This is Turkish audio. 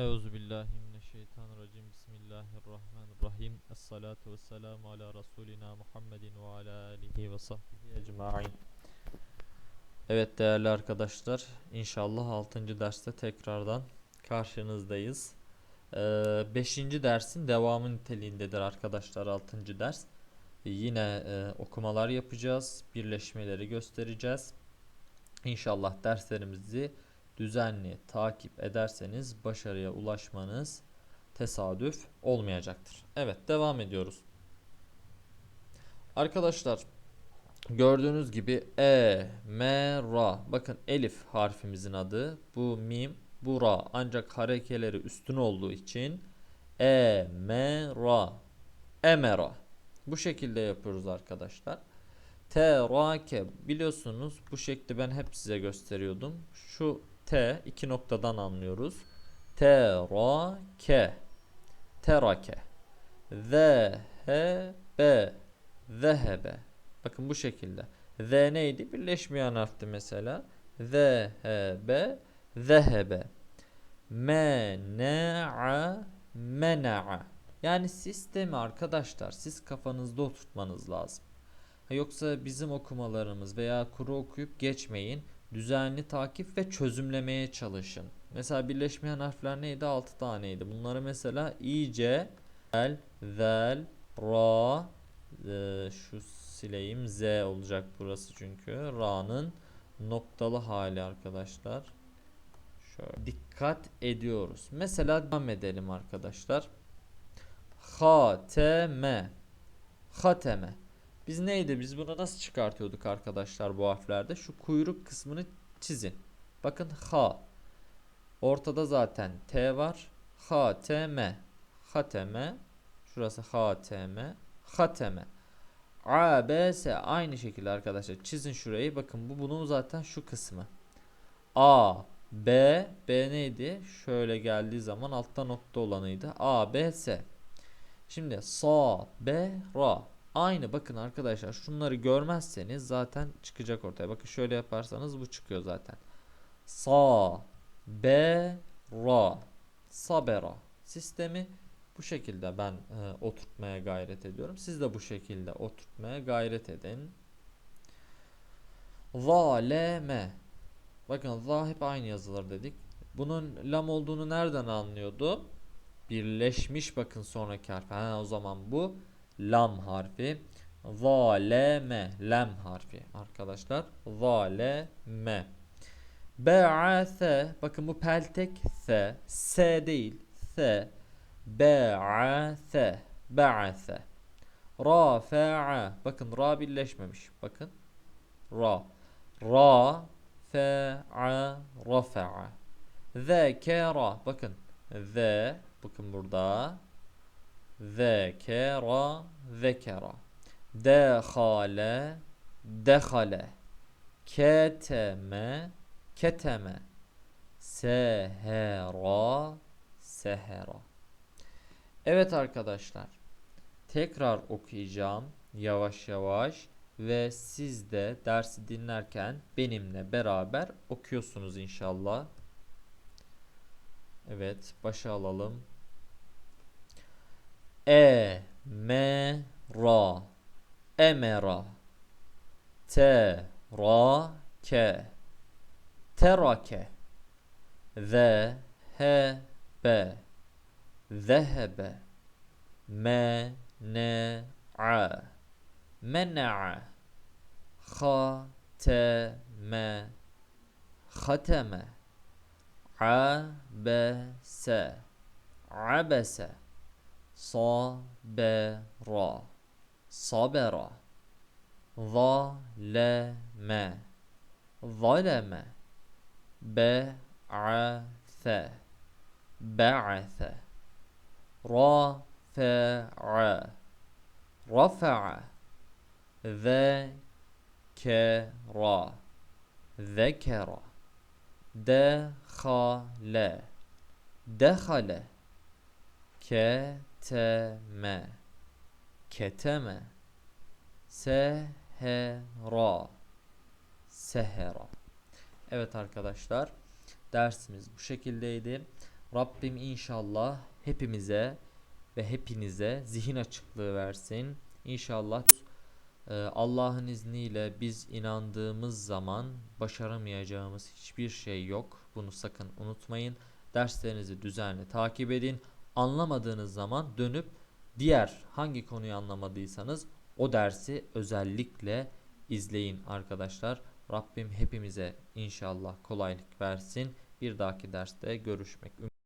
Euzu billahi mineşşeytanirracim. Bismillahirrahmanirrahim. Essalatu vesselamu ala rasulina Muhammedin ve ala alihi ve sahbihi ecmaîn. Evet değerli arkadaşlar, inşallah 6. derste tekrardan karşınızdayız. 5. dersin devamı niteliğindedir arkadaşlar 6. ders. Yine e, okumalar yapacağız, birleşmeleri göstereceğiz. İnşallah derslerimizi düzenli takip ederseniz başarıya ulaşmanız tesadüf olmayacaktır. Evet devam ediyoruz. Arkadaşlar gördüğünüz gibi e, m, ra. Bakın elif harfimizin adı. Bu mim, bu ra. Ancak harekeleri üstün olduğu için e, m, ra. Emera. Bu şekilde yapıyoruz arkadaşlar. Terake biliyorsunuz bu şekli ben hep size gösteriyordum. Şu T iki noktadan anlıyoruz. Terake. Terake. Zehebe. Zehebe. Bakın bu şekilde. Z neydi? Birleşmeyen harfti mesela. Zehebe. Zehebe. Mena'a. Mena'a. Yani sistemi arkadaşlar siz kafanızda oturtmanız lazım. Yoksa bizim okumalarımız veya kuru okuyup geçmeyin. Düzenli takip ve çözümlemeye çalışın. Mesela birleşmeyen harfler neydi? 6 taneydi. Bunları mesela iyice el, zel, ra, e, şu sileyim z olacak burası çünkü. Ra'nın noktalı hali arkadaşlar. Şöyle dikkat ediyoruz. Mesela devam edelim arkadaşlar. Hateme. Hateme. Biz neydi? Biz bunu nasıl çıkartıyorduk arkadaşlar bu harflerde? Şu kuyruk kısmını çizin. Bakın ha. Ortada zaten T var. H, T, M. Hateme. Şurası H, T, M. Hateme. A, B, S. Aynı şekilde arkadaşlar. Çizin şurayı. Bakın bu bunun zaten şu kısmı. A, B. B neydi? Şöyle geldiği zaman altta nokta olanıydı. A, B, S. Şimdi sa, B, ra. Aynı bakın arkadaşlar şunları görmezseniz zaten çıkacak ortaya. Bakın şöyle yaparsanız bu çıkıyor zaten. Sa, be, ra, sabera sistemi bu şekilde ben e, oturtmaya gayret ediyorum. Siz de bu şekilde oturtmaya gayret edin. Zaleme. Bakın za hep aynı yazılır dedik. Bunun lam olduğunu nereden anlıyordu? Birleşmiş bakın sonraki harf. Ha, o zaman bu lam harfi. Zaleme lem harfi arkadaşlar. Zaleme. Ba'ase bakın bu peltek s. S değil. S. Ba'ase. Ba'ase. Rafa'a. Bakın ra birleşmemiş. Bakın. Ra. Ra. Fa'a. Rafa'a. Zekera. Bakın. Z. Bakın burada. Zekera. Zekera. Dehale. Dehale. Keteme. Keteme. Sehera. Sehera. Evet arkadaşlar. Tekrar okuyacağım yavaş yavaş ve siz de dersi dinlerken benimle beraber okuyorsunuz inşallah. Evet, başa alalım. E me ra emera te ra ke terake ve he be zehebe sabera. Sabera. Zaleme. Zaleme. Be'ase be'ase rafa'a rafa'a. Zekera. Zekera. Dehale dehale ke keteme keteme sehera sehera Evet arkadaşlar dersimiz bu şekildeydi. Rabbim inşallah hepimize ve hepinize zihin açıklığı versin. İnşallah e, Allah'ın izniyle biz inandığımız zaman başaramayacağımız hiçbir şey yok. Bunu sakın unutmayın. Derslerinizi düzenli takip edin. Anlamadığınız zaman dönüp diğer hangi konuyu anlamadıysanız o dersi özellikle izleyin arkadaşlar. Rabbim hepimize inşallah kolaylık versin. Bir dahaki derste görüşmek